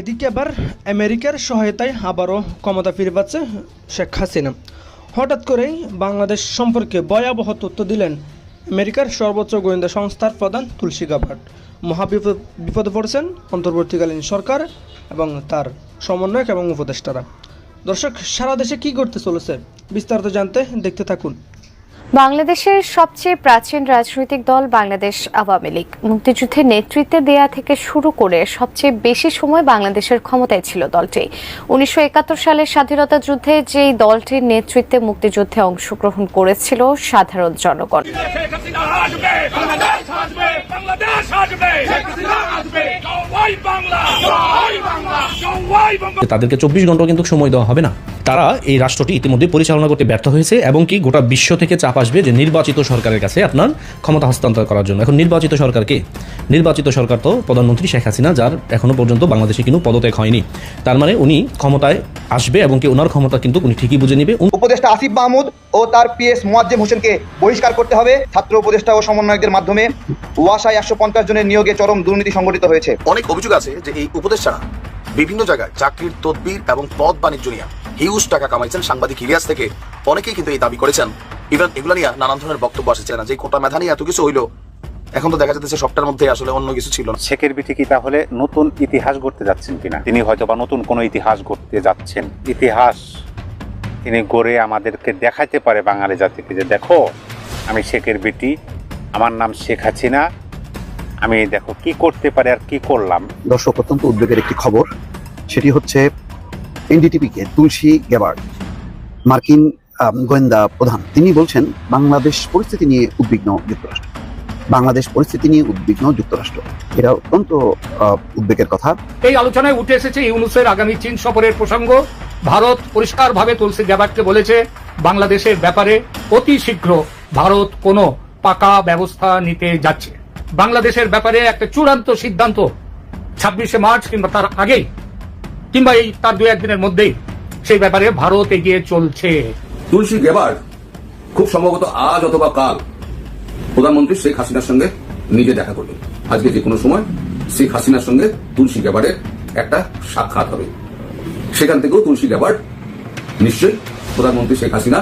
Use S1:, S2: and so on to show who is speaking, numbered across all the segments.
S1: এদিকে আবার আমেরিকার সহায়তায় আবারও ক্ষমতা ফিরে পাচ্ছে শেখ হাসিনা। হঠাৎ করেই বাংলাদেশ সম্পর্কে ভয়াবহ তথ্য দিলেন আমেরিকার সর্বোচ্চ গোয়েন্দা সংস্থার প্রধান তুলসী গাভাট। মহাবিপদ, বিপদে পড়েছেন অন্তর্বর্তীকালীন সরকার এবং তার সমন্বয়ক এবং উপদেষ্টারা। দর্শক, সারা দেশে কী করতে চলেছে? বিস্তারিত জানতে দেখতে থাকুন।
S2: বাংলাদেশের সবচেয়ে প্রাচীন রাজনৈতিক দল বাংলাদেশ আওয়ামী লীগ। মুক্তিযুদ্ধের নেতৃত্বে দেয়া থেকে শুরু করে সবচেয়ে বেশি সময় বাংলাদেশের ক্ষমতায় ছিল দলটি। উনিশশো একাত্তর সালের স্বাধীনতা যুদ্ধে যেই দলটির নেতৃত্বে মুক্তিযুদ্ধে অংশগ্রহণ করেছিল সাধারণ জনগণ।
S3: বাংলাদেশ আসবে। আসবে শেখ হাসিনা বাংলা। জয় বাংলা। জয় বাংলা।
S4: তাদেরকে চব্বিশ ঘণ্টা কিন্তু সময় দেওয়া হবে না। তারা এই রাষ্ট্রটি ইতিমধ্যে পরিচালনা করতে ব্যর্থ হয়েছে এবং কি গোটা বিশ্ব থেকে চাপ আসবে যে নির্বাচিত সরকারের কাছে আপনার ক্ষমতা হস্তান্তর করার জন্য। এখন নির্বাচিত সরকারকে নির্বাচিত সরকার তো প্রধানমন্ত্রী শেখ হাসিনা যার এখনও পর্যন্ত বাংলাদেশে কিন্তু পদত্যাগ হয়নি। তার মানে উনি ক্ষমতায় আসবে এবং কি ওনার ক্ষমতা কিন্তু উনি ঠিকই বুঝে নেবে।
S5: উপদেষ্টা আসিফ মাহমুদ ও তার পিএস মোয়াজ্জেম হোসেনকে বহিষ্কার করতে হবে। ছাত্র উপদেষ্টা ও সমন্বয়কদের মাধ্যমে। ওয়াসায় একশো পঞ্চাশ জনের নিয়োগে চরম দুর্নীতি সংঘটিত হয়েছে।
S6: অনেক অভিযোগ আছে যে এই উপদেষ্টারা বিভিন্ন জায়গায় চাকরির তদবির এবং পদ বাণিজ্য নিয়ে হিউজ টাকা কামাইছেন সাংবাদিক ইলিয়াস থেকে। অনেকেই কিন্তু এই দাবি করেছেন। ইভেন এগুলো নিয়ে নানান ধরনের বক্তব্য আসছে না যে কোটা মেধা নিয়ে এত কিছু হইল। এখন তো দেখা যাচ্ছে সবটার মধ্যে আসলে অন্য কিছু ছিল না।
S7: শেখের বিটি কি তাহলে নতুন ইতিহাস গড়তে যাচ্ছেন কিনা? তিনি হয়তো বা নতুন কোনো ইতিহাস গড়তে যাচ্ছেন। ইতিহাস তিনি গড়ে আমাদেরকে দেখাইতে পারে বাঙালি জাতিকে যে দেখো আমি শেখের বিটি আমার নাম শেখ হাসিনা আমি দেখো কি করতে পারে আর কি করলাম।
S8: দর্শক অত্যন্ত উদ্বেগের একটি খবর। সেটি হচ্ছে এনডিটিভিকে তুলসী গ্যাবার্ড মার্কিন গোয়েন্দা প্রধান। তিনি বলছেন বাংলাদেশ পরিস্থিতি নিয়ে উদ্বিগ্ন যুক্তরাষ্ট্র। বাংলাদেশ পরিস্থিতি নিয়ে উদ্বিগ্ন যুক্তরাষ্ট্র। এটা অত্যন্ত উদ্বেগের কথা।
S9: এই আলোচনায় উঠে এসেছে ইউনুসের আগামী চীন সফরের প্রসঙ্গ। ভারত পরিষ্কারভাবে তুলসী গ্যাবার্টকে বলেছে বাংলাদেশের ব্যাপারে অতি শীঘ্র ভারত কোনো পাকা ব্যবস্থা নিতে যাচ্ছে। বাংলাদেশের ব্যাপারে একটা চূড়ান্ত সিদ্ধান্ত ছাব্বিশে মার্চ কিংবা তার আগেই, কিংবা এই তার দু একদিনের মধ্যেই সেই ব্যাপারে ভারত এগিয়ে চলছে।
S10: তুলসী গেবার খুব সম্ভবত আজ অথবা কাল প্রধানমন্ত্রী শেখ হাসিনার সঙ্গে নিজে দেখা করবেন। আজকে যে কোনো সময় শেখ হাসিনার সঙ্গে তুলসী গ্যাবার্ডের একটা সাক্ষাৎ হবে। সেখান থেকেও তুলসী গ্যাবার্ড নিশ্চয়ই প্রধানমন্ত্রী শেখ হাসিনা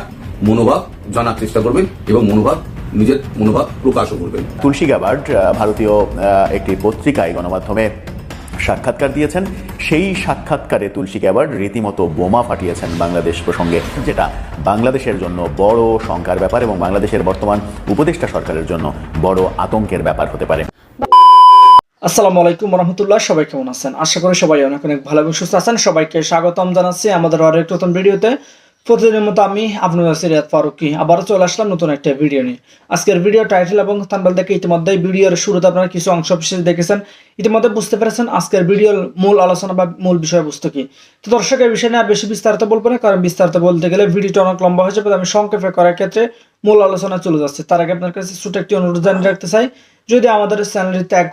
S10: মনোভাব জানার চেষ্টা করবেন এবং মনোভাব নিজের মনোভাব প্রকাশও করবেন।
S11: তুলসী গাবার্ড ভারতীয় আহ, একটি পত্রিকায় গণমাধ্যমে সাক্ষাৎকার দিয়েছেন। সেই সাক্ষাৎকারে তুলসী গ্যাবার্ড রীতিমতো বোমা ফাটিয়েছেন বাংলাদেশ প্রসঙ্গে যেটা বাংলাদেশের জন্য বড় শঙ্কার ব্যাপার এবং বাংলাদেশের বর্তমান উপদেষ্টা সরকারের জন্য বড় আতঙ্কের ব্যাপার হতে পারে।
S1: আসসালামু আলাইকুম রহমতুল্লাহ সবাই কেমন আছেন? আশা করি সবাই অনেক অনেক ভালো এবং সুস্থ আছেন। সবাইকে স্বাগতম জানাচ্ছি আমাদের আরও একটা নতুন ভিডিওতে। প্রতিদিনের মতো আমি আপনার সিরিয়াত ফারুকি। আবারও চলে আসলাম নতুন একটা ভিডিও নিয়ে। আজকের ভিডিও টাইটেল এবং থাম্বেল দেখে ইতিমধ্যে ভিডিওর শুরুতে আপনারা কিছু অংশ বিশেষ দেখেছেন। ইতিমধ্যে বুঝতে পেরেছেন আজকের ভিডিওর মূল আলোচনা বা মূল বিষয়বস্তু কি। তো দর্শকের বিষয় নিয়ে আর বেশি বিস্তারিত বলব না, কারণ বিস্তারিত বলতে গেলে ভিডিওটা অনেক লম্বা হয়ে যাবে আমি সংক্ষেপে করার ক্ষেত্রে মূল আলোচনা চলে যাচ্ছে। তার আগে আপনার কাছে ছোট একটি অনুরোধ জানিয়ে রাখতে চাই, যদি আমাদের চ্যানেলটিতে এক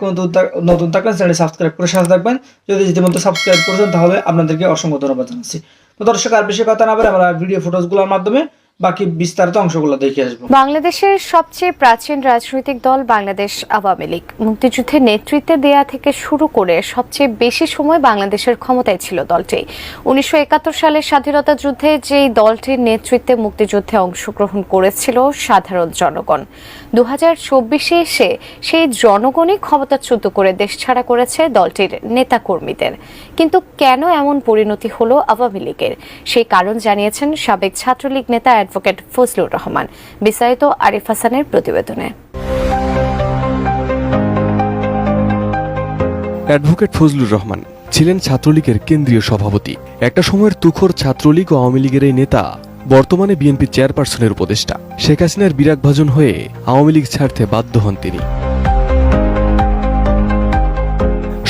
S1: নতুন থাকেন চ্যানেলটি সাবস্ক্রাইব করে সাথে থাকবেন। যদি ইতিমধ্যে সাবস্ক্রাইব করেছেন, তাহলে আপনাদেরকে অসংখ্য ধন্যবাদ জানাচ্ছি। তো দর্শক আর বেশি কথা না বলে আমরা ভিডিও ফটোজগুলোর মাধ্যমে বাকি বিস্তারিত অংশগুলো দেখে আসব।
S2: বাংলাদেশের সবচেয়ে প্রাচীন রাজনৈতিক দল বাংলাদেশ আওয়ামী লীগ। মুক্তিযুদ্ধের নেতৃত্বে দেয়া থেকে শুরু করে সবচেয়ে বেশি সময় বাংলাদেশের ক্ষমতায় ছিল দলটি। উনিশশো একাত্তর সালের স্বাধীনতা যুদ্ধে যেই দলটির নেতৃত্বে মুক্তিযুদ্ধে অংশগ্রহণ করেছিল সাধারণ জনগণ। দু হাজার চব্বিশে এসে সেই জনগণই ক্ষমতাচ্যুত করে দেশ ছাড়া করেছে দলটির নেতাকর্মীদের। কিন্তু কেন এমন পরিণতি হলো আওয়ামী লীগের? সেই কারণ জানিয়েছেন সাবেক ছাত্রলীগ নেতা অ্যাডভোকেট ফজলুর রহমান। বিস্তারিত আরিফ হাসানের প্রতিবেদনে।
S12: অ্যাডভোকেট ফজলুর রহমান ছিলেন ছাত্রলীগের কেন্দ্রীয় সভাপতি। একটা সময়ের তুখোর ছাত্রলীগ ও আওয়ামী লীগের এই নেতা বর্তমানে বিএনপি চেয়ারপারসনের উপদেষ্টা। শেখ হাসিনার বিরাগভাজন হয়ে আওয়ামী লীগ ছাড়তে বাধ্য হন তিনি।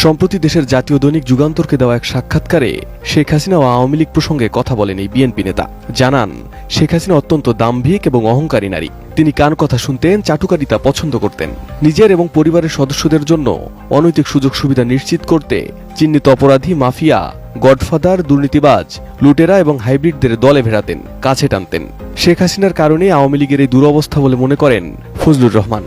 S12: সম্প্রতি দেশের জাতীয় দৈনিক যুগান্তরকে দেওয়া এক সাক্ষাৎকারে শেখ হাসিনা ও আওয়ামী লীগ প্রসঙ্গে কথা বলেন এই বিএনপি নেতা। জানান শেখ হাসিনা অত্যন্ত দাম্ভিক এবং অহংকারী নারী। তিনি কান কথা শুনতেন, চাটুকারিতা পছন্দ করতেন। নিজের এবং পরিবারের সদস্যদের জন্য অনৈতিক সুযোগ সুবিধা নিশ্চিত করতে চিহ্নিত অপরাধী মাফিয়া, গডফাদার, দুর্নীতিবাজ, লুটেরা এবং হাইব্রিডদের দলে ভেড়াতেন, কাছে টানতেন। শেখ হাসিনার কারণে আওয়ামী লীগের এই দুরবস্থা বলে মনে করেন ফজলুর রহমান।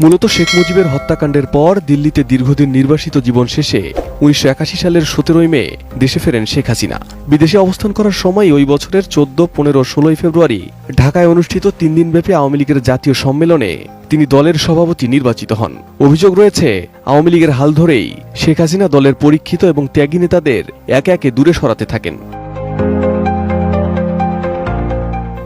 S12: মূলত শেখ মুজিবের হত্যাকাণ্ডের পর দিল্লিতে দীর্ঘদিন নির্বাসিত জীবন শেষে উনিশশো একাশি সালের সতেরোই মে দেশে ফেরেন শেখ হাসিনা। বিদেশে অবস্থান করার সময় ওই বছরের চোদ্দ, পনেরো, ষোলোই ফেব্রুয়ারি ঢাকায় অনুষ্ঠিত তিন দিনব্যাপী আওয়ামী লীগের জাতীয় সম্মেলনে তিনি দলের সভাপতি নির্বাচিত হন। অভিযোগ রয়েছে, আওয়ামী লীগের হাল ধরেই শেখ হাসিনা দলের পরীক্ষিত এবং ত্যাগী নেতাদের একে একে দূরে সরাতে থাকেন।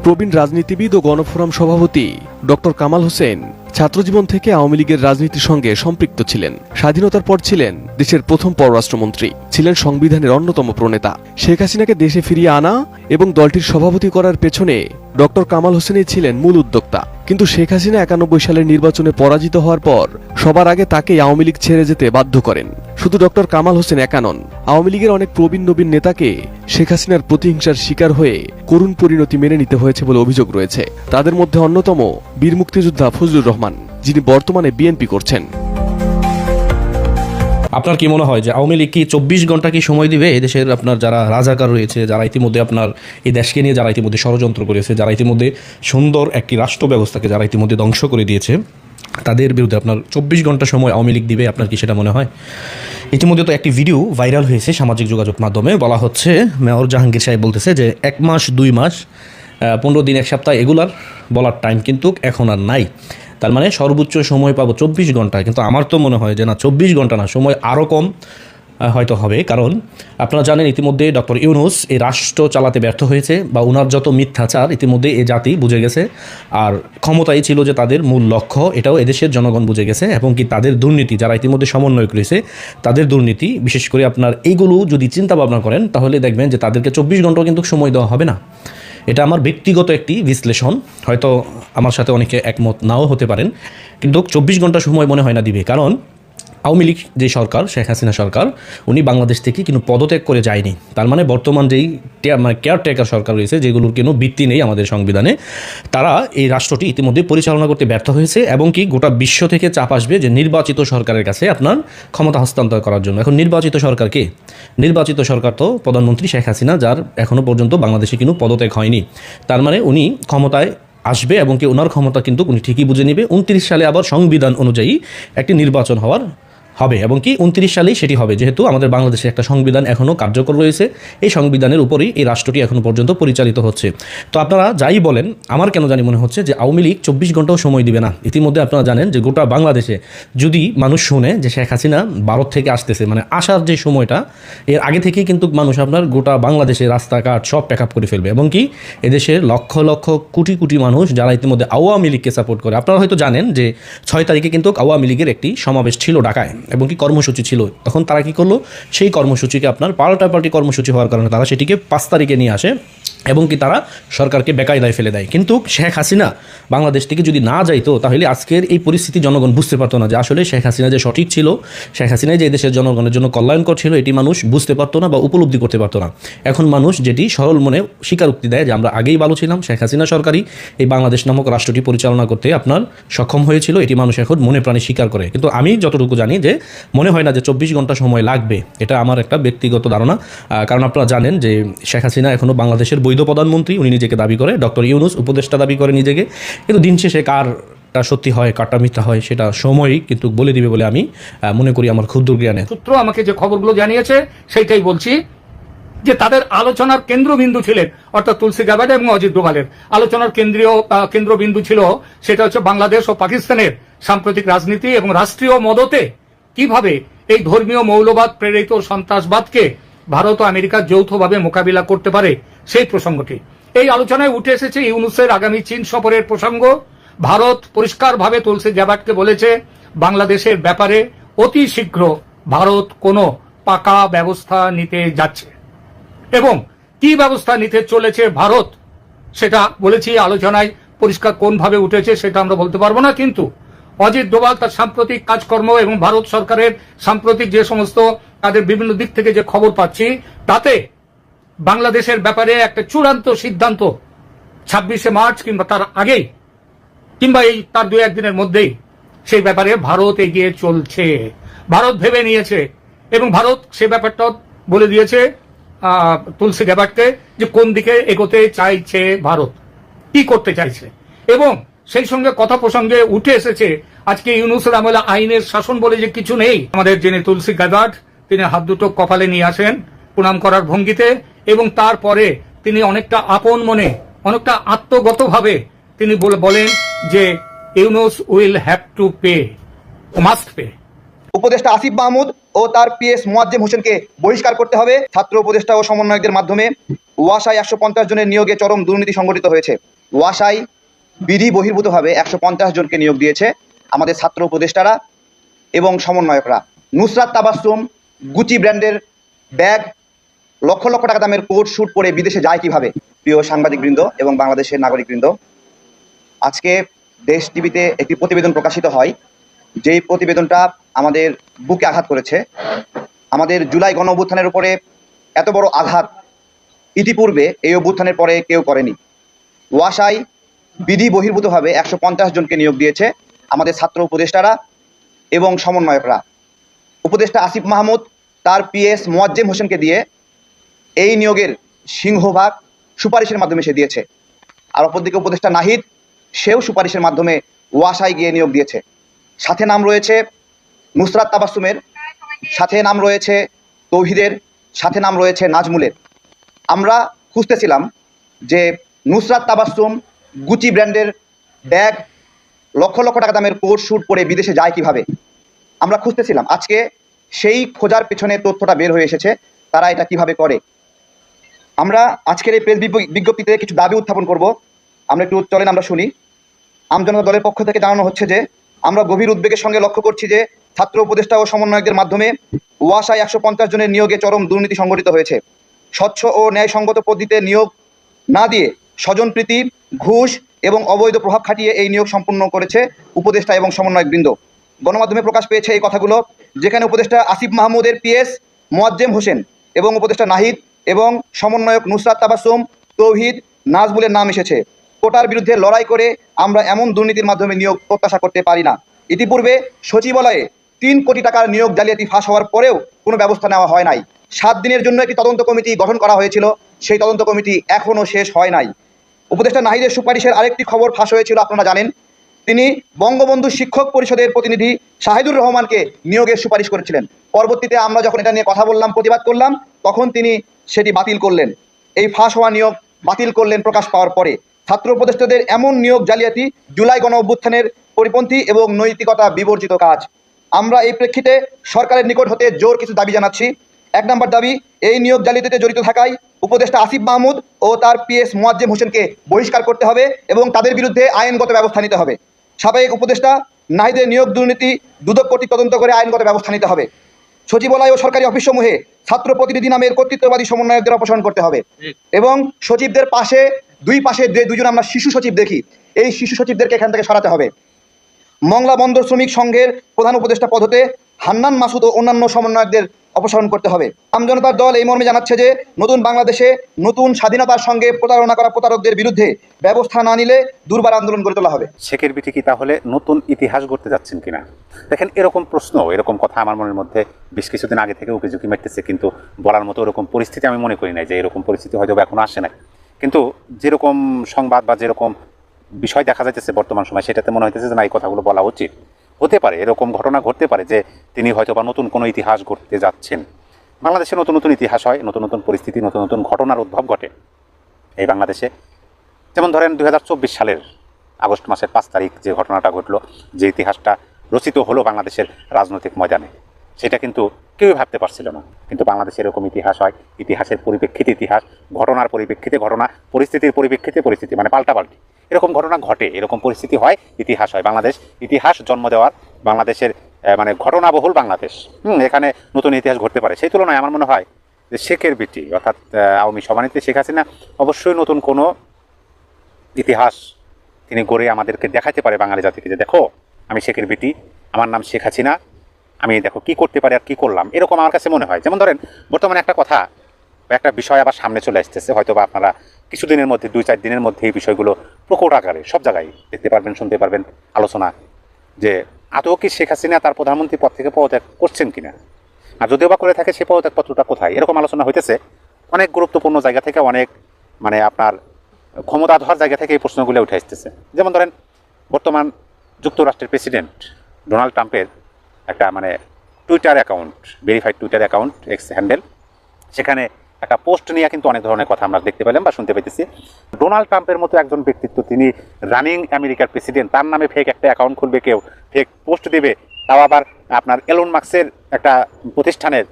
S12: প্রবীণ রাজনীতিবিদ ও গণফোরাম সভাপতি ডক্টর কামাল হোসেন ছাত্রজীবন থেকে আওয়ামী লীগের রাজনীতির সঙ্গে সম্পৃক্ত ছিলেন। স্বাধীনতার পর ছিলেন দেশের প্রথম পররাষ্ট্রমন্ত্রী। ছিলেন সংবিধানের অন্যতম প্রণেতা। শেখ হাসিনাকে দেশে ফিরিয়ে আনা এবং দলটির সভাপতি করার পেছনে ডক্টর কামাল হোসেনই ছিলেন মূল উদ্যোক্তা। কিন্তু শেখ হাসিনা একানব্বই সালের নির্বাচনে পরাজিত হওয়ার পর সবার আগে তাকেই আওয়ামী লীগ ছেড়ে যেতে বাধ্য করেন। শুধু ডক্টর কামাল হোসেন একা নন, আওয়ামী লীগের অনেক প্রবীণ নবীন নেতাকে শেখ হাসিনার প্রতিহিংসার শিকার হয়ে করুণ পরিণতি মেনে নিতে হয়েছে বলে অভিযোগ রয়েছে। তাদের মধ্যে অন্যতম বীর মুক্তিযোদ্ধা ফজলুর রহমান। যিনি বর্তমানে বিএনপি করছেন।
S4: আপনার কি মনে হয় যে আওয়ামী লীগ কি চব্বিশ ঘণ্টা কি সময় দিবে? এদেশের আপনার যারা রাজাকার রয়েছে, যারা ইতিমধ্যে আপনার এই দেশকে নিয়ে যারা ইতিমধ্যে ষড়যন্ত্র করেছে, যারা ইতিমধ্যে সুন্দর একটি রাষ্ট্র ব্যবস্থাকে যারা ইতিমধ্যে ধ্বংস করে দিয়েছে, তাদের বিরুদ্ধে আপনার চব্বিশ ঘণ্টা সময় আওয়ামী লীগ দিবে, আপনার কি সেটা মনে হয়? ইতিমধ্যে তো একটি ভিডিও ভাইরাল হয়েছে সামাজিক যোগাযোগ মাধ্যমে, বলা হচ্ছে, মেয়র জাহাঙ্গীর সাহেব বলতেছে যে এক মাস, দুই মাস পনেরো দিন, এক সপ্তাহ এগুলার বলার টাইম কিন্তু এখন আর নাই। তার মানে সর্বোচ্চ সময় পাবো চব্বিশ ঘণ্টা। কিন্তু আমার তো মনে হয় যে না, চব্বিশ ঘণ্টা না, সময় আরও কম হয়তো হবে। কারণ আপনারা জানেন ইতিমধ্যে ডক্টর ইউনুস এই রাষ্ট্র চালাতে ব্যর্থ হয়েছে বা ওনার যত মিথ্যাচার ইতিমধ্যে এ জাতি বুঝে গেছে। আর ক্ষমতাই ছিল যে তাদের মূল লক্ষ্য, এটাও এদেশের জনগণ বুঝে গেছে এবং কি তাদের দুর্নীতি, যারা ইতিমধ্যে সমন্বয় করেছে তাদের দুর্নীতি, বিশেষ করে আপনার এইগুলো যদি চিন্তা ভাবনা করেন, তাহলে দেখবেন যে তাদেরকে চব্বিশ ঘন্টাও কিন্তু সময় দেওয়া হবে না। এটা আমার ব্যক্তিগত একটি বিশ্লেষণ। হয়তো আমার সাথে অনেকে একমত নাও হতে পারেন। কিন্তু চব্বিশ ঘণ্টা সময় মনে হয় না দিবে। কারণ আওয়ামী লীগ যে সরকার, শেখ হাসিনা সরকার, উনি বাংলাদেশ থেকে কিন্তু পদত্যাগ করে যায়নি। তার মানে বর্তমান যেই মানে কেয়ারটেকার সরকার রয়েছে, যেগুলোর কোনো ভিত্তি নেই আমাদের সংবিধানে, তারা এই রাষ্ট্রটি ইতিমধ্যে পরিচালনা করতে ব্যর্থ হয়েছে এবং কি গোটা বিশ্ব থেকে চাপ আসবে যে নির্বাচিত সরকারের কাছে আপনার ক্ষমতা হস্তান্তর করার জন্য। এখন নির্বাচিত সরকারকে নির্বাচিত সরকার তো প্রধানমন্ত্রী শেখ হাসিনা, যার এখনও পর্যন্ত বাংলাদেশে কিন্তু পদত্যাগ হয়নি। তার মানে উনি ক্ষমতায় আসবে এবং কি ওনার ক্ষমতা কিন্তু উনি ঠিকই বুঝে নেবে। উনত্রিশ সালে আবার সংবিধান অনুযায়ী একটি নির্বাচন হওয়ার হবে এবং কি উনত্রিশ সালেই সেটি হবে, যেহেতু আমাদের বাংলাদেশে একটা সংবিধান এখনও কার্যকর রয়েছে। এই সংবিধানের উপরেই এই রাষ্ট্রটি এখনও পর্যন্ত পরিচালিত হচ্ছে। তো আপনারা যাই বলেন, আমার কেন জানি মনে হচ্ছে যে আওয়ামী লীগ চব্বিশ ঘন্টাও সময় দিবে না। ইতিমধ্যে আপনারা জানেন যে গোটা বাংলাদেশে যদি মানুষ শুনে যে শেখ হাসিনা ভারত থেকে আসতেছে মানে আসার যে সময়টা, এর আগে থেকেই কিন্তু মানুষ আপনার গোটা বাংলাদেশে রাস্তাঘাট সব প্যাক আপ করে ফেলবে। এবং কি এদেশের লক্ষ লক্ষ কোটি কোটি মানুষ যারা ইতিমধ্যে আওয়ামী লীগকে সাপোর্ট করে, আপনারা হয়তো জানেন যে ছয় তারিখে কিন্তু আওয়ামী লীগের একটি সমাবেশ ছিল ঢাকায়। এবং কি কর্মসূচি ছিল। তখন তারা কি করল? সেই কর্মসূচিকে আপনার পাল্টাপাল্টি কর্মসূচি হওয়ার কারণে তারা সেটিকে পাঁচ তারিখে নিয়ে আসে। এবং কি তারা সরকারকে বেকায়দায় ফেলে দেয়। কিন্তু শেখ হাসিনা বাংলাদেশ থেকে যদি না যাইতো, তাহলে আজকের এই পরিস্থিতি জনগণ বুঝতে পারতো না যে আসলে শেখ হাসিনা যে সঠিক ছিল, শেখ হাসিনা যে দেশের জনগণের জন্য কল্যাণকর ছিল, এটি মানুষ বুঝতে পারতো না বা উপলব্ধি করতে পারতো না। এখন মানুষ যেটি সরল মনে স্বীকারোক্তি দেয় যে আমরা আগেই ভালো ছিলাম, শেখ হাসিনা সরকারই এই বাংলাদেশ নামক রাষ্ট্রটি পরিচালনা করতে আপনার সক্ষম হয়েছিল, এটি মানুষ এখন মনে প্রাণে স্বীকার করে। কিন্তু আমি যতটুকু জানি যে মনে হয় না যে চব্বিশ ঘণ্টা সময় লাগবে, এটা আমার একটা ব্যক্তিগত ধারণা। কারণ আপনারা জানেন যে শেখ হাসিনা এখনও বাংলাদেশের বৈধ প্রধানমন্ত্রী, উনি নিজেকে দাবি করে। ডক্টর ইউনুস, উপদেষ্টা দাবি করে নিজেকে। কিন্তু দিন শেষে কারটা সত্যি হয়, কারটা মিথ্যা হয়, সেটা সময়ই কিন্তু বলে দিবে বলে আমি মনে করি আমার ক্ষুদ্র জ্ঞানে।
S9: সূত্র আমাকে যে খবরগুলো জানিয়েছে, সেইটাই বলছি যে তাদের আলোচনার কেন্দ্রবিন্দু ছিলেন অর্থাৎ তুলসী গাবাড এবং অজিত ডোভালের। আলোচনার কেন্দ্রীয় কেন্দ্রবিন্দু ছিল, সেটা হচ্ছে বাংলাদেশ ও পাকিস্তানের সাম্প্রতিক রাজনীতি এবং রাষ্ট্রীয় মদতে কীভাবে এই ধর্মীয় মৌলবাদ প্রেরিত সন্ত্রাসবাদকে ভারত ও আমেরিকা যৌথভাবে মোকাবিলা করতে পারে সেই প্রসঙ্গটি। এই আলোচনায় উঠে এসেছে ইউনুসের আগামী চীন সফরের প্রসঙ্গ। ভারত পরিষ্কারভাবে তুলসী গ্যাবার্টকে বলেছে, বাংলাদেশের ব্যাপারে অতি শীঘ্র ভারত কোনো পাকা ব্যবস্থা নিতে যাচ্ছে। এবং কি ব্যবস্থা নিতে চলেছে ভারত, সেটা বলেছি আলোচনায় পরিষ্কার কোনভাবে উঠেছে সেটা আমরা বলতে পারব না, কিন্তু অজিত ডোভাল তার সাম্প্রতিক কাজকর্ম এবং ভারত সরকারের সাম্প্রতিক যে সমস্ত তাদের বিভিন্ন দিক থেকে যে খবর পাচ্ছি, তাতে বাংলাদেশের ব্যাপারে একটা চূড়ান্ত সিদ্ধান্ত ছাব্বিশে মার্চ কিংবা তার আগেই, কিংবা এই তার দু একদিনের মধ্যেই সেই ব্যাপারে ভারত এগিয়ে চলছে। ভারত ভেবে নিয়েছে এবং ভারত সে ব্যাপারটা বলে দিয়েছে তুলসী গ্যাবার্টকে যে কোন দিকে এগোতে চাইছে ভারত, কি করতে চাইছে। এবং সেই সঙ্গে কথা প্রসঙ্গে উঠে এসেছে, আজকে ইউনুসের আমলে আইনের শাসন বলে যে কিছু নেই। আমাদের যিনি তুলসী গাদাট, তিনি হাত দুটো কপালে নিয়ে আসেন। প্রণাম করার ভঙ্গিতে এবং তারপরে তিনি অনেকটা আপন মনে, অনেকটা আত্মগতভাবে তিনি বলে- বলেন যে Yunus will have to pay, must pay.
S5: উপদেষ্টা আসিফ মাহমুদ ও তার পিএস মোয়াজ্জেম হোসেনকে বহিষ্কার করতে হবে। ছাত্র উপদেষ্টা ও সমন্বয়কদের মাধ্যমে ওয়াসায় একশো পঞ্চাশ জনের নিয়োগে চরম দুর্নীতি সংগঠিত হয়েছে। ওয়াসায় বিধি বহির্ভূতভাবে একশো পঞ্চাশ জনকে নিয়োগ দিয়েছে আমাদের ছাত্র উপদেষ্টারা এবং সমন্বয়করা। নুসরাত তাবাসুম গুচি ব্র্যান্ডের ব্যাগ লক্ষ লক্ষ টাকা দামের কোট শুট পরে বিদেশে যায় কীভাবে? প্রিয় সাংবাদিকবৃন্দ এবং বাংলাদেশের নাগরিকবৃন্দ, আজকে দেশ টিভিতে একটি প্রতিবেদন প্রকাশিত হয়। যেই প্রতিবেদনটা আমাদের বুকে আঘাত করেছে। আমাদের জুলাই গণ অভ্যুত্থানের উপরে এত বড় আঘাত ইতিপূর্বে এই অভ্যুত্থানের পরে কেউ করেনি। ওয়াসায় বিধি বহির্ভূতভাবে একশো পঞ্চাশ জনকে নিয়োগ দিয়েছে আমাদের ছাত্র উপদেষ্টারা এবং সমন্বয়করা। উপদেষ্টা আসিফ মাহমুদ, তার পিএস মোয়াজ্জেম হোসেনকে দিয়ে এই নিয়োগের সিংহভাগ সুপারিশের মাধ্যমে সে দিয়েছে। আর অপরদিকে উপদেষ্টা নাহিদ, সেও সুপারিশের মাধ্যমে ওয়াসায় গিয়ে নিয়োগ দিয়েছে। সাথে নাম রয়েছে নুসরাত তাবাসুমের সাথে নাম রয়েছে তৌহিদের, সাথে নাম রয়েছে নাজমুলের। আমরা খুঁজতেছিলাম যে নুসরাত তাবাসুম গুচি ব্র্যান্ডের ব্যাগ লক্ষ লক্ষ টাকা দামের কোট শুট পরে বিদেশে যায় কীভাবে? আমরা খুঁজতেছিলাম। আজকে সেই খোঁজার পেছনে তথ্যটা বের হয়ে এসেছে, তারা এটা কীভাবে করে? আমরা আজকের এই প্রেস বিজ্ঞ- বিজ্ঞপ্তিতে কিছু দাবি উত্থাপন করব। আমরা একটু চলেন, আমরা শুনি। আমজনতা দলের পক্ষ থেকে জানানো হচ্ছে যে, আমরা গভীর উদ্বেগের সঙ্গে লক্ষ্য করছি যে, ছাত্র উপদেষ্টা ও সমন্বয়কদের মাধ্যমে ওয়াসায় একশো পঞ্চাশ জনের নিয়োগে চরম দুর্নীতি সংঘটিত হয়েছে। স্বচ্ছ ও ন্যায়সঙ্গত পদ্ধতিতে নিয়োগ না দিয়ে স্বজনপ্রীতি ঘুষ এবং অবৈধ প্রভাব খাটিয়ে এই নিয়োগ সম্পূর্ণ করেছে উপদেষ্টা এবং সমন্বয়কবৃন্দ। গণমাধ্যমে প্রকাশ পেয়েছে এই কথাগুলো, যেখানে উপদেষ্টা আসিফ মাহমুদের পিএস মোয়াজ্জেম হোসেন এবং উপদেষ্টা নাহিদ এবং সমন্বয়ক নুসরাত তাবাসুম তৌহিদ নাজবুলের নাম এসেছে। কোটার বিরুদ্ধে লড়াই করে আমরা এমন দুর্নীতির মাধ্যমে নিয়োগ প্রত্যাশা করতে পারি না। ইতিপূর্বে সচিবালয়ে তিন কোটি টাকার নিয়োগ জালিয়াতি ফাঁস হওয়ার পরেও কোনো ব্যবস্থা নেওয়া হয় নাই। সাত দিনের জন্য একটি তদন্ত কমিটি গঠন করা হয়েছিল। সেই তদন্ত কমিটি এখনও শেষ হয় নাই। উপদেষ্টা নাহিদের সুপারিশের আরেকটি খবর ফাঁস হয়েছিল, আপনারা জানেন। তিনি বঙ্গবন্ধু শিক্ষক পরিষদের প্রতিনিধি শাহিদুর রহমানকে নিয়োগের সুপারিশ করেছিলেন। পরবর্তীতে আমরা যখন এটা নিয়ে কথা বললাম, প্রতিবাদ করলাম, তখন তিনি সেটি বাতিল করলেন। এই ফাঁস হওয়া নিয়োগ বাতিল করলেন প্রকাশ পাওয়ার পরে। ছাত্র উপদেষ্টাদের এমন নিয়োগ জালিয়াতি, জুলাই গণ অভ্যুত্থানের পরিপন্থী এবং নৈতিকতা বিবর্জিত কাজ। আমরা এই প্রেক্ষিতে সরকারের নিকট হতে জোর কিছু দাবি জানাচ্ছি। এক নম্বর দাবি, এই নিয়োগ জালিয়াতিতে জড়িত থাকায় উপদেষ্টা আসিফ মাহমুদ ও তার পিএস মোয়াজ্জেম হোসেনকে বহিষ্কার করতে হবে এবং তাদের বিরুদ্ধে আইনগত ব্যবস্থা নিতে হবে। সাবেক উপদেষ্টা নাহিদের নিয়োগ দুর্নীতি দুদক কর্তৃক তদন্ত করে আইনগত ব্যবস্থা নিতে হবে। সচিবালয় ও সরকারি অফিসসমূহে ছাত্র প্রতিনিধি নামের কর্তৃত্ববাদী সমন্বয়কদের অপসারণ করতে হবে। এবং সচিবদের পাশে দুই পাশে যে দুজন আমরা শিশু সচিব দেখি এই শিশু সচিবদেরকে এখান থেকে সরাতে হবে। মংলা বন্দর শ্রমিক সংঘের প্রধান উপদেষ্টা পদ হতে হান্নান মাসুদ ও অন্যান্য সমন্বয়কদের অপসারণ করতে হবে। আমজনতার দল এই মর্মে জানাচ্ছে যে, নতুন বাংলাদেশে নতুন স্বাধীনতার সঙ্গে প্রতারণা করা প্রতারকদের বিরুদ্ধে ব্যবস্থা না নিলে দুর্বার আন্দোলন গড়ে তোলা হবে।
S7: শেখের বিটি কি তাহলে নতুন ইতিহাস গড়তে যাচ্ছেন কিনা? দেখেন, এরকম প্রশ্ন, এরকম কথা আমার মনের মধ্যে বেশ কিছুদিন আগে থেকে উকি ঝুঁকি কিন্তু বলার মতো এরকম পরিস্থিতি আমি মনে করি না যে এরকম পরিস্থিতি হয়তো এখনও আসে না কিন্তু যেরকম সংবাদ বা যেরকম বিষয় দেখা যাইতেছে বর্তমান সময়, সেটাতে মনে হইতেছে যে না, এই কথাগুলো বলা উচিত। হতে পারে, এরকম ঘটনা ঘটতে পারে যে তিনি হয়তো বা নতুন কোনো ইতিহাস গড়তে যাচ্ছেন। বাংলাদেশে নতুন নতুন ইতিহাস হয়, নতুন নতুন পরিস্থিতি, নতুন নতুন ঘটনার উদ্ভব ঘটে। এই বাংলাদেশে যেমন ধরেন দু হাজার চব্বিশ সালের আগস্ট মাসের পাঁচ তারিখ যে ঘটনাটা ঘটলো, যে ইতিহাসটা রচিত হলো বাংলাদেশের রাজনৈতিক ময়দানে, সেটা কিন্তু কেউই ভাবতে পারছিল না। কিন্তু বাংলাদেশে এরকম ইতিহাস হয়, ইতিহাসের পরিপ্রেক্ষিতে ইতিহাস, ঘটনার পরিপ্রেক্ষিতে ঘটনা, পরিস্থিতির পরিপ্রেক্ষিতে পরিস্থিতি মানে পাল্টাপাল্টি। এরকম ঘটনা ঘটে, এরকম পরিস্থিতি হয়, ইতিহাস হয়। বাংলাদেশ, ইতিহাস জন্ম দেওয়ার বাংলাদেশের মানে ঘটনাবহুল বাংলাদেশ। হুম, এখানে নতুন ইতিহাস ঘটতে পারে। সেই তুলনায় আমার মনে হয় যে শেখের বিটি, অর্থাৎ আওয়ামী সভানেত্রী শেখ হাসিনা, অবশ্যই নতুন কোনো ইতিহাস তিনি গড়ে আমাদেরকে দেখাতে পারে বাঙালি জাতিকে যে, দেখো, আমি শেখের বিটি, আমার নাম শেখ হাসিনা, আমি দেখো কি করতে পারি আর কি করলাম। এরকম আমার কাছে মনে হয়। যেমন ধরেন, বর্তমানে একটা কথা একটা বিষয় আবার সামনে চলে আসতেছে হয়তো বা আপনারা কিছুদিনের মধ্যে, দুই, চার দিনের মধ্যে এই বিষয়গুলো প্রকট আকারে সব জায়গায় দেখতে পারবেন, শুনতে পারবেন আলোচনা যে আদৌ কি শেখ হাসিনা তার প্রধানমন্ত্রী পদ থেকে পদত্যাগ করছেন কিনা? আর যদিও বা করে থাকে সে পদত্যাগপত্রটা কোথায়? এরকম আলোচনা হইতেছে। অনেক গুরুত্বপূর্ণ জায়গা থেকে অনেক মানে আপনার ক্ষমতা ক্ষমতাধর জায়গা থেকে এই প্রশ্নগুলো উঠে আসতেছে। যেমন ধরেন, বর্তমান যুক্তরাষ্ট্রের প্রেসিডেন্ট ডোনাল্ড ট্রাম্পের একটা মানে Twitter account verified Twitter account X handle সেখানে একটা পোস্ট নিয়ে কিন্তু অনেক ধরনের কথা আমরা দেখতে পেলাম বা শুনতে পেতেছি। ডোনাল্ড ট্রাম্পের মতো একজন ব্যক্তিত্ব, তিনি রানিং আমেরিকার প্রেসিডেন্ট তার নামে ফেক একটা অ্যাকাউন্ট খুলবে, কেউ ফেক পোস্ট দেবে, তাও আবার আপনার এলন মার্কসের একটা প্রতিষ্ঠানের।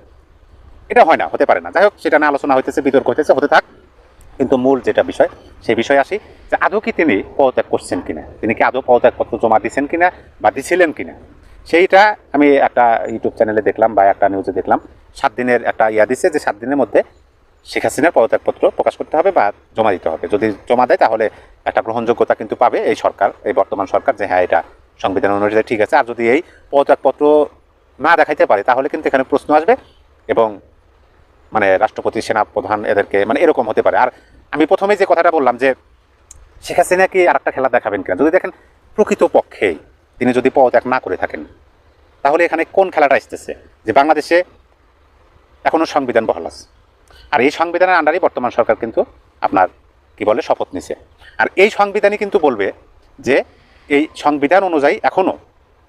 S7: এটা হয় না, হতে পারে না। যাই হোক, সেটা নিয়ে আলোচনা হইতেছে, বিতর্ক হইতেছে, হতে থাক। কিন্তু মূল যেটা বিষয় সেই বিষয়ে আসি যে আদৌ কি তিনি পদত্যাগ করছেন কিনা? তিনি কি আদৌ পদত্যাগপত্র জমা দিচ্ছেন কিনা বা দিছিলেন কিনা? সেইটা আমি একটা ইউটিউব চ্যানেলে দেখলাম বা একটা নিউজে দেখলাম। সাত দিনের একটা ইয়া দিছে যে সাত দিনের মধ্যে শেখ হাসিনার পদত্যাগপত্র প্রকাশ করতে হবে বা জমা দিতে হবে। যদি জমা দেয়, তাহলে একটা গ্রহণযোগ্যতা কিন্তু পাবে এই সরকার, এই বর্তমান সরকার যে হ্যাঁ এটা সংবিধান অনুযায়ী ঠিক আছে। আর যদি এই পদত্যাগপত্র না দেখাইতে পারে, তাহলে কিন্তু এখানে প্রশ্ন আসবে এবং মানে রাষ্ট্রপতি সেনা প্রধান এদেরকে মানে এরকম হতে পারে। আর আমি প্রথমে যে কথাটা বললাম যে শেখ হাসিনা কি আর একটা খেলা দেখাবেন কিনা? যদি দেখেন প্রকৃত পক্ষেই তিনি যদি পদত্যাগ না করে থাকেন, তাহলে এখানে কোন খেলাটা আসতেছে? যে বাংলাদেশে এখনও সংবিধান বহাল আছে। আর এই সংবিধানের আন্ডারই বর্তমান সরকার কিন্তু আপনার, কি বলে, শপথ নিছে। আর এই সংবিধানই কিন্তু বলবে যে এই সংবিধান অনুযায়ী এখনও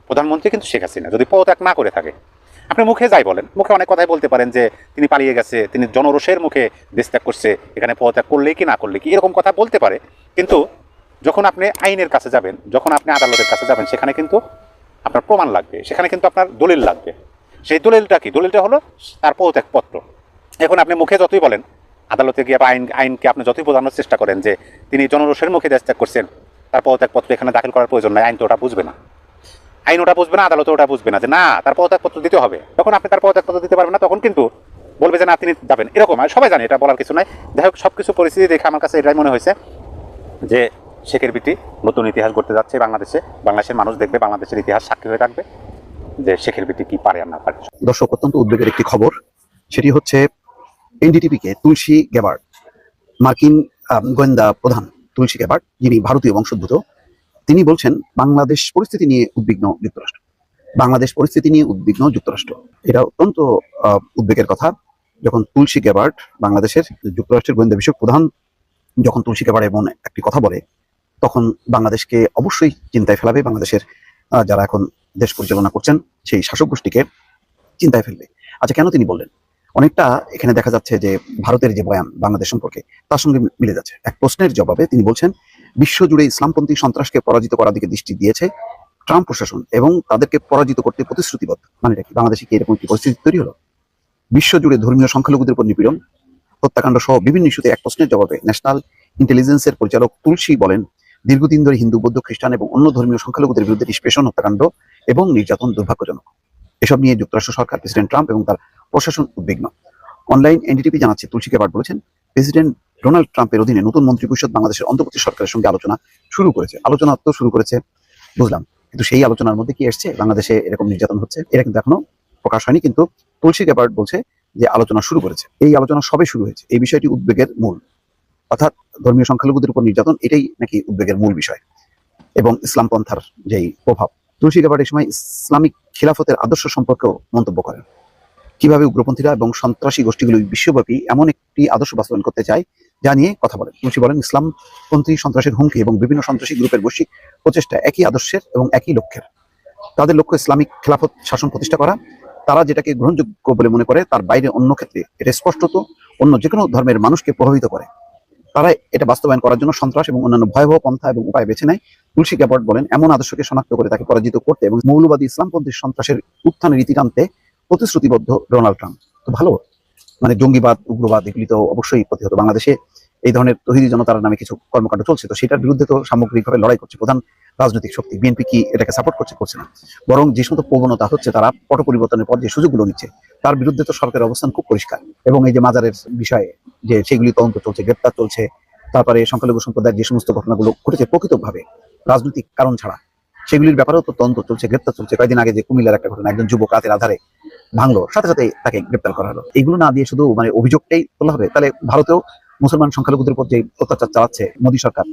S7: প্রধানমন্ত্রী কিন্তু শেখ হাসিনা, যদি পদত্যাগ না করে থাকে। আপনি মুখে যাই বলেন, মুখে অনেক কথাই বলতে পারেন যে তিনি পালিয়ে গেছে, তিনি জনরোষের মুখে দেশ ত্যাগ করছে, এখানে পদত্যাগ করলে কি না করলে কি, এরকম কথা বলতে পারে। কিন্তু যখন আপনি আইনের কাছে যাবেন, যখন আপনি আদালতের কাছে যাবেন, সেখানে কিন্তু আপনার প্রমাণ লাগবে, সেখানে কিন্তু আপনার দলিল লাগবে। সেই দলিলটা কি? দলিলটা হলো তার পদত্যাগপত্র। এখন আপনি মুখে যতই বলেন, আদালতে গিয়ে আইন, আইনকে আপনি যতই বোঝানোর চেষ্টা করেন যে তিনি জনরোষের মুখে দেশ ত্যাগ করছেন, তার পদত্যাগপত্র এখানে দাখিল করার প্রয়োজন নাই, আইন তো ওটা বুঝবে না। আইন ওটা বুঝবে না, আদালত ওটা বুঝবে না যে না, তার পদত্যাগপত্র দিতে হবে। তখন আপনি তার পদত্যাগপত্র দিতে পারবেন না, তখন কিন্তু বলবে যে না, তিনি যাবেন। এরকম সবাই জানে, এটা বলার কিছু নাই। যাই হোক সব কিছু পরিস্থিতি দেখে আমার কাছে এটাই মনে হয়েছে যে শেখের বিটি নতুন ইতিহাস গড়তে যাচ্ছে বাংলাদেশে। বাংলাদেশের মানুষ দেখবে, বাংলাদেশের ইতিহাস সাক্ষী হয়ে থাকবে যে শেখের বিটি কি পারে আর না পারে।
S8: দর্শক, অত্যন্ত উদ্বেগের একটি খবর, সেটি হচ্ছে এনডিটিপিকে তুলসী গ্যাবার্ড মার্কিন গোয়েন্দা প্রধান তুলসী গ্যাবার্ড যিনি ভারতীয় বংশোদ্ভূত, তিনি বলছেন, বাংলাদেশ পরিস্থিতি নিয়ে উদ্বিগ্ন যুক্তরাষ্ট্র। বাংলাদেশ পরিস্থিতি নিয়ে উদ্বিগ্ন যুক্তরাষ্ট্র। এটা অত্যন্ত উদ্বেগের কথা। যখন তুলসী গ্যাবার্ড বাংলাদেশের যুক্তরাষ্ট্রের গোয়েন্দা বিষয়ক প্রধান যখন তুলসী গ্যাবার্ড এমন একটি কথা বলে, তখন বাংলাদেশকে অবশ্যই চিন্তায় ফেলাবে। বাংলাদেশের যারা এখন দেশ পরিচালনা করছেন, সেই শাসক গোষ্ঠীকে চিন্তায় ফেলবে। আচ্ছা কেন তিনি বললেন? অনেকটা এখানে দেখা যাচ্ছে যে ভারতের যে বয়ান বাংলাদেশ সম্পর্কে, তার সঙ্গে মিলে যাচ্ছে। এক প্রশ্নের জবাবে তিনি বলছেন, বিশ্বজুড়ে ইসলামপন্থী সন্ত্রাসকে পরাজিত করার দিকে দৃষ্টি দিয়েছে ট্রাম্প প্রশাসন এবং তাদেরকে পরাজিত করতে প্রতিশ্রুতিবদ্ধ। মানে কি? বাংলাদেশে কি এরকম একটি পরিস্থিতি তৈরি হলো? বিশ্বজুড়ে ধর্মীয় সংখ্যালঘুদের উপর নিপীড়ন, হত্যাকাণ্ড সহ বিভিন্ন ইস্যুতে এক প্রশ্নের জবাবে ন্যাশনাল ইন্টেলিজেন্সের পরিচালক তুলসী বলেন, দীর্ঘদিন ধরে হিন্দু, বৌদ্ধ, খ্রিস্টান এবং অন্য ধর্মীয় সংখ্যালঘুদের বিরুদ্ধে নিষ্পেষণ, হত্যাকাণ্ড এবং নির্যাতন দুর্ভাগ্যজনক। এসব নিয়ে যুক্তরাষ্ট্র সরকার, প্রেসিডেন্ট ট্রাম্প এবং তার প্রশাসন উদ্বিগ্ন। অনলাইন এনডিটিপি জানাচ্ছে তুলসী কেবার বলেছেন, প্রেসিডেন্ট ডোনাল্ড ট্রাম্পের অধীনে নতুন মন্ত্রী পরিষদ বাংলাদেশের অন্তর্বর্তী সরকারের সঙ্গে আলোচনা শুরু করেছে। আলোচনা তো শুরু করেছে, বুঝলাম। কিন্তু সেই আলোচনার মধ্যে কি এসছে? বাংলাদেশে এরকম নির্যাতন হচ্ছে, এটা কিন্তু এখনও প্রকাশ হয়নি। কিন্তু তুলসী কেবার বলছে যে আলোচনা শুরু করেছে। এই আলোচনা সবে শুরু হয়েছে। এই বিষয়টি উদ্বেগের মূল। অর্থাৎ ধর্মীয় সংখ্যালঘুদের উপর নির্যাতন, এটাই নাকি উদ্বেগের মূল বিষয় এবং ইসলাম পন্থার যেই প্রভাব। তুলসী কেবার এই সময় ইসলামিক খিলাফতের আদর্শ সম্পর্কেও মন্তব্য করেন। কীভাবে উগ্রপন্থীরা এবং সন্ত্রাসী গোষ্ঠীগুলি বিশ্বব্যাপী এমন একটি আদর্শ বাস্তবায়ন করতে চায়, যা নিয়ে কথা বলেন। তুলসী বলেন, ইসলামপন্থী সন্ত্রাসের হুমকি এবং বিভিন্ন সন্ত্রাসী গ্রুপের বৈশ্বিক প্রচেষ্টা একই আদর্শের এবং একই লক্ষ্যের। তাদের লক্ষ্য ইসলামিক খেলাফত শাসন প্রতিষ্ঠা করা। তারা যেটাকে গ্রহণযোগ্য বলে মনে করে, তার বাইরে অন্য ক্ষেত্রে এটা স্পষ্টত অন্য যে কোনো ধর্মের মানুষকে প্রভাবিত করে। তারা এটা বাস্তবায়ন করার জন্য সন্ত্রাস এবং অন্যান্য ভয়াবহ পন্থা এবং উপায় বেছে নেয়। তুলসী গ্যাবর্ড বলেন, এমন আদর্শকে শনাক্ত করে তাকে পরাজিত করতে এবং মৌলবাদী ইসলামপন্থী সন্ত্রাসের উত্থানের রীতি টানতে প্রতিশ্রুতিবদ্ধ ডোনাল্ড ট্রাম্প। তো ভালো মানে জঙ্গিবাদ, উগ্রবাদ এগুলি তো অবশ্যই প্রতিহত। বাংলাদেশে এই ধরনের তহিদি জনতার নামে কিছু কর্মকাণ্ড চলছে, তো সেটার বিরুদ্ধে তো সামগ্রিকভাবে লড়াই করছে প্রধান রাজনৈতিক শক্তি। বিএনপি কি এটাকে সাপোর্ট করছে করছে না। বরং যে সমস্ত প্রবণতা হচ্ছে, তারা পট পরিবর্তনের পর যে সুযোগগুলো নিচ্ছে, তার বিরুদ্ধে তো সরকারের অবস্থান খুব পরিষ্কার। এবং এই যে মাজারের বিষয়ে যে সেগুলি তদন্ত চলছে, গ্রেপ্তার চলছে, তারপরে সংখ্যালঘু সম্প্রদায়ের যে সমস্ত ঘটনাগুলো ঘটেছে প্রকৃতভাবে রাজনৈতিক কারণ ছাড়া, সেগুলির ব্যাপারেও তো তদন্ত চলছে, গ্রেপ্তার চলছে। কয়েকদিন আগে যে কুমিল্লার একটা ঘটনা, একজন যুবক রাতের আধারে ভাঙলো, সাথে সাথে তাকে গ্রেপ্তার করা হলো। এগুলো না দিয়ে শুধু মানে অভিযোগটাই তোলা হবে, তাহলে ভারতেও মুসলমান সংখ্যালঘুদের উপর যে অত্যাচার চালাচ্ছে মোদী সরকার,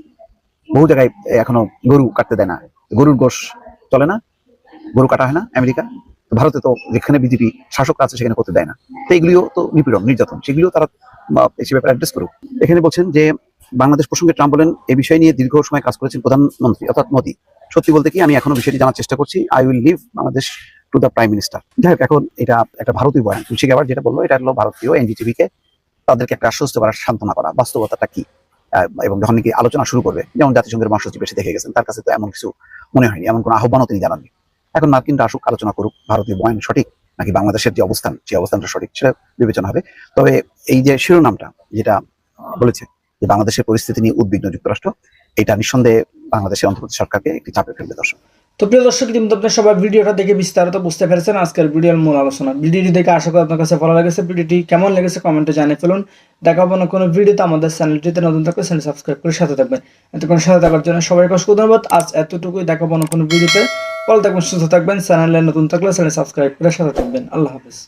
S8: বহু জায়গায় এখনও গরু কাটতে দেয় না। গরুর গোশ চলে না, গরু কাটা হয় না আমেরিকা। ভারতে তো যেখানে বিজেপি শাসকরা আছে সেখানে করতে দেয় না। তো এগুলিও তো নিপীড়ন, নির্যাতন, সেগুলিও তারা সে ব্যাপারে অ্যাড্রেস করুক। এখানে বলছেন যে, বাংলাদেশ প্রসঙ্গে ট্রাম্প বলেন, এ বিষয় নিয়ে দীর্ঘ সময় কাজ করেছেন প্রধানমন্ত্রী, অর্থাৎ মোদী। সত্যি বলতে কি, আমি এখনও বিষয়টি জানার চেষ্টা করছি। I will leave Bangladesh to the prime minister যাই হোক এখন এটা একটা ভারতীয় বয়ান। তুলসী গ্যাবার যেটা বলল, এটা হলো ভারতীয় এনডিটিভি কে তাদেরকে একটা আশ্বস্ত করার সান্ত্বনা করা। বাস্তবতাটা কি? এবং যখন নাকি আলোচনা শুরু করবে, যেমন জাতিসংঘের মহাসচিব এসে দেখে গেছেন, তার কাছে তো এমন কিছু মনে হয়নি, এমন কোনো আহ্বানও তিনি জানাননি। এখন মার্কিনরা আসুক আলোচনা করুক, ভারতীয় বয়ান সঠিক, নাকি বাংলাদেশের যে অবস্থান সেই অবস্থানটা সঠিক সেটা বিবেচনা হবে। তবে এই যে শিরোনামটা, যেটা বলেছে যে বাংলাদেশের পরিস্থিতি নিয়ে উদ্বিগ্ন যুক্তরাষ্ট্র, এটা নিঃসন্দেহে বাংলাদেশের অন্তর্বর্তী সরকারকে একটি চাপে ফেলবে দর্শক।
S1: তো প্রিয় দর্শক কিন্তু আপনার সবাই ভিডিওটা দেখে বিস্তারিত বুঝতে পেরেছেন আজকের ভিডিওর মূল আলোচনা। ভিডিওটি দেখে আশা করি আপনার কাছে ভালো লেগেছে। ভিডিওটি কেমন লেগেছে কমেন্টে জানিয়ে ফেলুন। দেখাবো না কোনো ভিডিওতে। আমাদের চ্যানেলটিতে নতুন থাকলে চ্যানেল সাবস্ক্রাইব করে সাথে থাকবেন। এতক্ষণ সাথে থাকার জন্য সবাইকে অসংখ্য ধন্যবাদ। আজ এতটুকুই। দেখা না কোনো ভিডিওতে। ভালো থাকবেন, সুস্থ থাকবেন। চ্যানেলে নতুন থাকলে চ্যানেল সাবস্ক্রাইব করে সাথে থাকবেন। আল্লাহ হাফিজ।